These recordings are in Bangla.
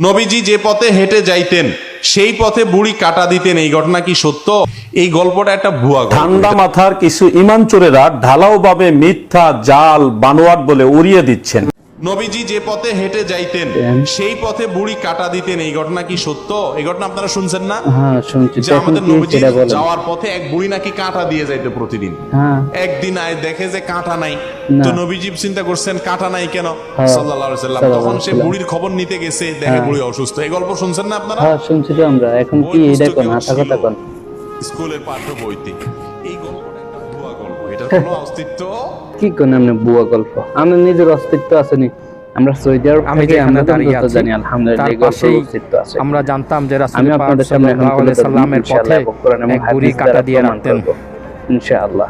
নবীজি যে পথে হেঁটে যাইতেন, সেই পথে বুড়ি কাটা দিতেন। এই ঘটনা কি সত্য? এই গল্পটা একটা ভুয়া। ঠান্ডা মাথার কিছু ইমান চোরেরা ঢালাও ভাবে মিথ্যা, জাল, বানোয়াট বলে উড়িয়ে দিচ্ছেন। নবীজি যে পথে হেঁটে যাইতেন সেই পথে বুড়ি কাটা দিতেন। এই ঘটনা কি সত্য? এই ঘটনা আপনারা শুনছেন না? হ্যাঁ যে আমাদের নবীজি যাওয়ার পথে এক বুড়ি নাকি কাঁটা দিয়ে যাইতো প্রতিদিন। হ্যাঁ। একদিন আয় দেখে যে কাঁটা নাই। তো নবীজি চিন্তা করছেন কাঁটা নাই কেন? হ্যাঁ। সাল্লাল্লাহু আলাইহি সাল্লাম। তখন সে বুড়ির খবর নিতে গেছে দেখে বুড়ি অসুস্থ। এই গল্প শুনছেন না আপনারা? হ্যাঁ শুনছি তো আমরা। এখন কি এটা কোন? কথা কোন? স্কুলের পাঠ্য বইতে। এই গল্পটা একটা ভুয়া গল্প। এটার কোনো অস্তিত্ব কি কোন এমনি বুয়া গল্প? আমার নিজের অস্তিত্ব আছে নি আমরা সৌদি আরব থেকে আমরা দাঁড়িয়ে আছি জানি আলহামদুলিল্লাহ এই গল্পের পাশেই আমরা জানতাম যে রাসূল পাক আপনাদের সামনে এখন সাল্লাল্লাহু আলাইহি সাল্লামের পথে ইনশাআল্লাহ এবং কোরআন এবং এক বুড়ি কাটা দিয়ে রাখতেন। ইনশাআল্লাহ।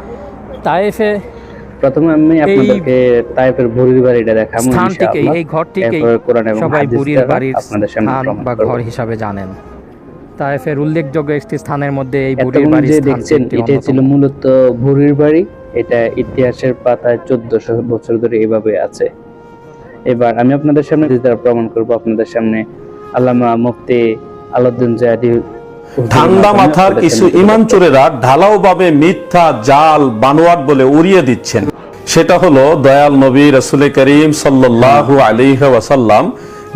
তায়েফে প্রথমে আমি আপনাদেরকে তাইফের বুড়ির বাড়িটা দেখাবো স্থানটিকে এই ঘরটিকেই এরপরে কোরআন এবং সবাই হাদিস বুড়ির বাড়ির স্থান বা ঘর হিসাবে জানেন। তায়েফের উল্লেখযোগ্য একটি স্থানের মধ্যে এই বুড়ির স্থান দেখছেন এটাই ছিল মূলত বুড়ির বাড়ি। এটা ইতিহাসের পাতায় চোদ্দশো বছর ধরে এভাবে আছে। এবার আমি আপনাদের সামনে দ্বারা প্রমাণ করব। আপনাদের সামনে আল্লামা মুফতি আলাউদ্দিন জাহাদি ঠান্ডা মাথার কিছু ইমান চোরেরা ঢালাও ভাবে মিথ্যা জাল বানোয়াট বলে উড়িয়ে দিচ্ছেন। সেটা হলো দয়াল নবী রসুল করিম সাল্লাল্লাহু আলাইহি ওয়াসাল্লাম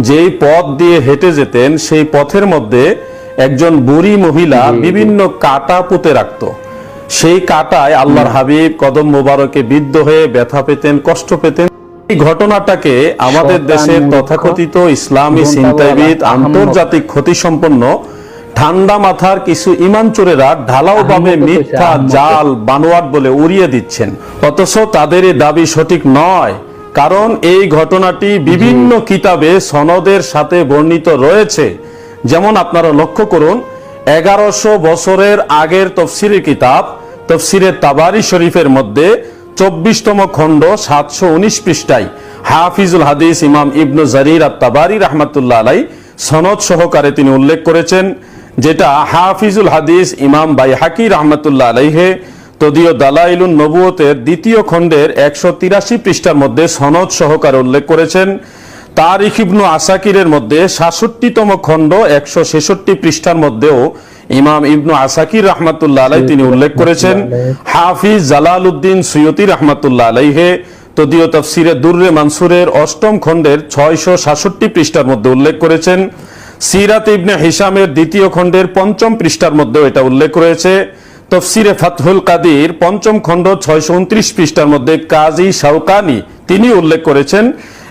যেই পথ দিয়ে হেঁটে যেতেন সেই পথের মধ্যে একজন বুড়ি মহিলা বিভিন্ন কাটা পুঁতে রাখত। সেই কাটায় আল্লাহর হাবিব কদম মোবারকে বিদ্ধ হয়ে ব্যথা পেতেন কষ্ট পেতেন। এই ঘটনাটাকে আমাদের দেশের তথাকথিত ইসলামী চিন্তাবিদ। আন্তর্জাতিক ক্ষতিসম্পন্ন ঠান্ডা মাথার কিছু ইমান চোরেরা ঢালাও ভাবে আহম্মক মিথ্যা জাল বানোয়াট বলে উড়িয়ে দিচ্ছেন। অথচ তাদের এই দাবি সঠিক নয়। কারণ এই ঘটনাটি বিভিন্ন কিতাবে সনদের সাথে বর্ণিত রয়েছে। যেমন আপনারা লক্ষ্য করুন এগারোশো বছরের আগের তফসিরের কিতাব, তফসিরে তাবারি শরীফের মধ্যে চব্বিশতম খণ্ড সাতশো উনিশ পৃষ্ঠায় হাফিজুল হাদিস ইমাম ইবনু জারির আত তাবারি রহমাতুল্লাহ আলাই সনদ সহকারে তিনি উল্লেখ করেছেন, যেটা হাফিজুল হাদিস ইমাম বাই হাকি রহমতুল্লাহ আলাইহে তদীয় দালাইলুন নবুয়তের দ্বিতীয় খণ্ডের একশো তিরাশি পৃষ্ঠার মধ্যে সনদ সহকারে উল্লেখ করেছেন। তারিখ ইবনু আসাকিরের মধ্যে সাতষট্টিতম খণ্ড একশো ছেষট্টি পৃষ্ঠার মধ্যেও ইমাম ইবনু আসাকির রহমাতুল্লাহ আলাই তিনি উল্লেখ করেছেন, হাফিজ জালাল উদ্দিন সৈয়দি রহমাতুল্লাহ আলাইহে। তদীয় তফসিরে দুর্রে মানসুরের অষ্টম খণ্ডের ছয়শো সাতষট্টি পৃষ্ঠার মধ্যে উল্লেখ করেছেন। সিরাত ইবনে হিসামের দ্বিতীয় খণ্ডের পঞ্চম পৃষ্ঠার মধ্যেও এটা উল্লেখ রয়েছে। তফসিরে ফাতহুল কাদির পঞ্চম খণ্ড ছয়শো উনত্রিশ পৃষ্ঠার মধ্যে কাজী শাওকানি তিনি উল্লেখ করেছেন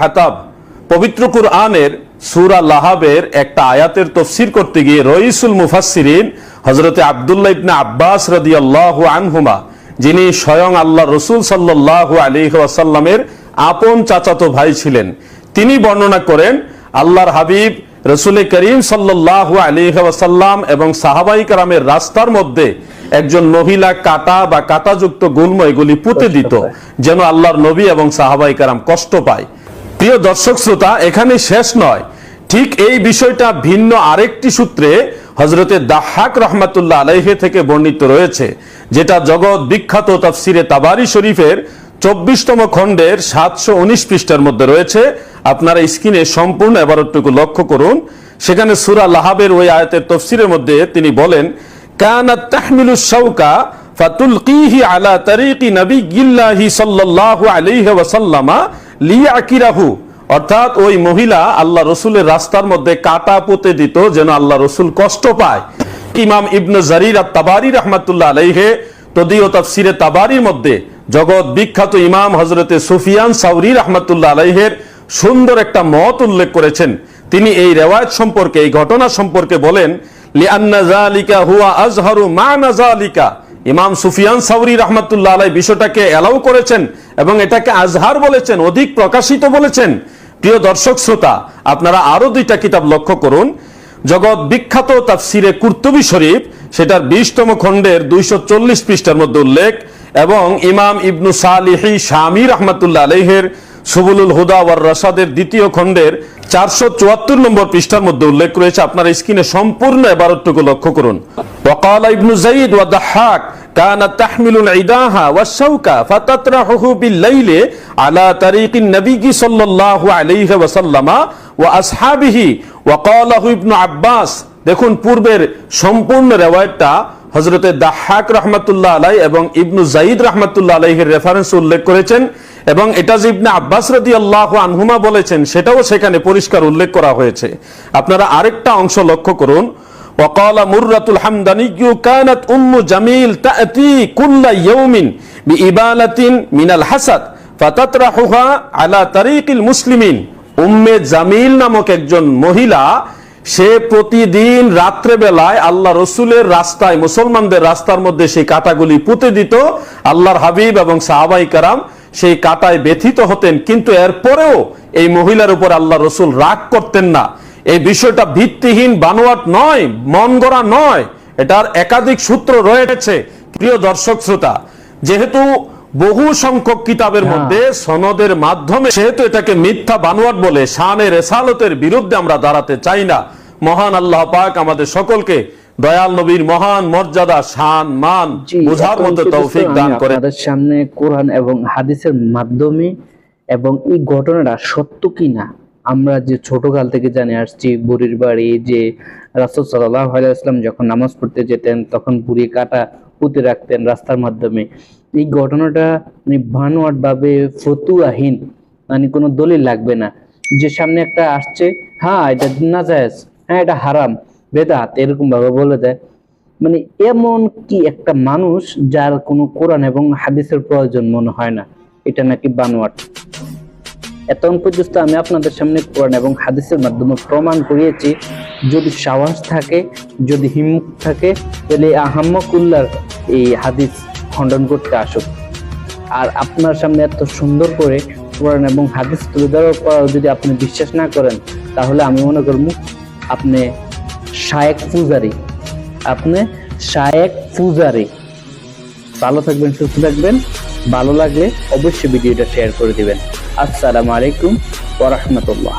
হাতাব পবিত্র কুরআনের সুরা লাহাবের একটা আয়াতের তফসির করতে গিয়ে রইসুল মুফাসসিরিন হজরতে আবদুল্লাহ ইবনে আব্বাস রাদিয়াল্লাহু আনহুমা, যিনি স্বয়ং আল্লাহ রসুল সাল্লাহ আলী ওয়াসাল্লামের আপন চাচাতো ভাই ছিলেন। তিনি বর্ণনা করেন, আল্লাহর হাবিব রসুল করিম আলাইহি ওয়াসাল্লাম এবং সাহাবাই কারামের রাস্তার মধ্যে একজন মহিলা কাটা বা কাটাযুক্ত গুল্ম এগুলি পুঁতে দিত যেন আল্লাহর নবী এবং সাহাবাই কারাম কষ্ট পায়। প্রিয় দর্শক শ্রোতা এখানে শেষ নয়। ঠিক এই বিষয়টা ভিন্ন আরেকটি সূত্রে হজরতে দাহাক রহমাতুল্লাহ আলাইহে থেকে বর্ণিত রয়েছে যেটা জগৎ বিখ্যাত তাফসিরে তাবারি শরীফের চব্বিশতম খণ্ডের সাতশো উনিশ পৃষ্ঠার মধ্যে রয়েছে। আপনারা স্ক্রিনে সম্পূর্ণ এবারটুকু লক্ষ্য করুন। সেখানে সুরা লাহাবের ওই আয়াতের তফসিরের মধ্যে তিনি বলেন কানাত তাহমিলু ফাতুলকিহি আলা তারিকি নবিয়্যিল্লাহি সাল্লাল্লাহু আলাইহি ওয়াসাল্লামা লিয়াকিরাহু। অর্থাৎ ওই মহিলা আল্লাহ রসুলের রাস্তার মধ্যে কাটা পুঁতে দিত, যেন আল্লাহ রসুল কষ্ট পায়। ইমাম ইবনু জারির আত তাবারি রহমাতুল্লাহ আলাইহে তদীয় তাফসিরে তাবারির মধ্যে জগৎ বিখ্যাত ইমাম হজরতে সুফিয়ান সাউরি রহমাতুল্লাহ আলাইহের সুন্দর একটা মত উল্লেখ করেছেন। তিনি এই রেওয়ায়ত সম্পর্কে, এই ঘটনা সম্পর্কে বলেন ইমাম সুফিয়ান সাউরি রহমাতুল্লাহ আলাই বিষয়টাকে এলাও করেছেন এবং এটাকে আজহার বলেছেন, অধিক প্রকাশিত বলেছেন। প্রিয় দর্শক শ্রোতা, আপনারা আরও দুইটা কিতাব লক্ষ্য করুন। জগৎ বিখ্যাত তাফসিরে কুর্তুবি শরীফ সেটার বিশতম খণ্ডের দুইশো চল্লিশ পৃষ্ঠার মধ্যে উল্লেখ এবং ইমাম ইবনু সালিহি শামী রহমতুল্লাহ আলহের সুবুলুল হুদা ওয়ার রসাদের দ্বিতীয় খণ্ডের চারশো চুয়াত্তর নম্বর পৃষ্ঠার মধ্যে উল্লেখ রয়েছে আপনার স্ক্রিনে সম্পূর্ণ এবারটুকু লক্ষ্য করুন وقال ابن زيد وضحاك كانت تحمل العداها والشوكة فتطرحه بالليل على طريق النبي صلى الله عليه وسلم وأصحابه وقاله ابن عباس দেখুন পূর্বের সম্পূর্ণ রেওয়ায়তটা হজরতে দাহাক রহমতুল্লাহ আলাই এবং ইবনু জাইদ রহমতুল্লাহ আলাইহের রেফারেন্স উল্লেখ করেছেন এবং এটা যে ইবনে আব্বাস রাদি আল্লাহ আনহুমা বলেছেন সেটাও সেখানে পরিষ্কার উল্লেখ করা হয়েছে আপনারা আরেকটা অংশ লক্ষ্য করুন وقال مرة الحمداني كانت أم جميل تأتي كل يوم بإبالة من الحسد فتطرحها على طريق المسلمين উম্মে জামিল নামক একজন মহিলা, সে প্রতিদিন রাত্রে বেলায় আল্লাহ রসুলের রাস্তায়, মুসলমানদের রাস্তার মধ্যে সেই কাটাগুলি পুঁতে দিত। আল্লাহর হাবিব এবং সাহাবাই কারাম সেই কাটায় ব্যথিত হতেন। কিন্তু এরপরেও এই মহিলার উপর আল্লাহ রসুল রাগ করতেন না। এই বিষয়টা ভিত্তিহীন বানোয়াট নয়, মন গড়া নয়। এটার একাধিক সূত্র রয়েছে। প্রিয় দর্শক শ্রোতা, যেহেতু বহু সংখ্যক কিতাবের মধ্যে সনদের মাধ্যমে সেহেতু এটাকে মিথ্যা বানোয়াট বলে শানে রেসালতের বিরুদ্ধে আমরা দাঁড়াতে চাই না। মহান আল্লাহ পাক আমাদের সকলকে দয়াল নবীর মহান মর্যাদা শান মান বুঝার মতো তৌফিক দান করে সামনে কোরআন এবং হাদিসের মাধ্যমে এবং এই ঘটনাটা সত্য কি না আমরা যে ছোটকাল থেকে জানে আসছি বুড়ির বাড়ি যে রাসুল সাল্লাহ আলাইসলাম যখন নামাজ পড়তে যেতেন তখন বুড়ি কাটা পুঁতে রাখতেন রাস্তার মাধ্যমে। এই ঘটনাটা মানে ভাবে ফতুয়াহীন মানে কোনো দলিল লাগবে না। যে সামনে একটা আসছে হ্যাঁ এটা না যায় হ্যাঁ এটা হারাম, বেদাত এরকম ভাবে বলে দেয়। মানে এমন কি একটা মানুষ যার কোনো কোরআন এবং হাদিসের প্রয়োজন মনে হয় না? এটা নাকি বানোয়াট এতক্ষণ পর্যন্ত আমি আপনাদের সামনে কোরআন এবং হাদিসের মাধ্যমে প্রমাণ করিয়েছি, যদি সাহস থাকে, যদি হিম্মত থাকে, তাহলে আহাম্মকুল্লার এই হাদিস খণ্ডন করতে আসুক। আর আপনার সামনে এত সুন্দর করে কোরআন এবং হাদিস তুলে ধরার পর যদি আপনি বিশ্বাস না করেন, তাহলে আমি মনে করব আপনি শায়েক পূজারি। আপনি শায়েক পূজারি। ভালো থাকবেন, সুস্থ থাকবেন। ভালো লাগলে অবশ্যই ভিডিওটা শেয়ার করে দিবেন। আসসালামু আলাইকুম ওয়া রাহমাতুল্লাহ।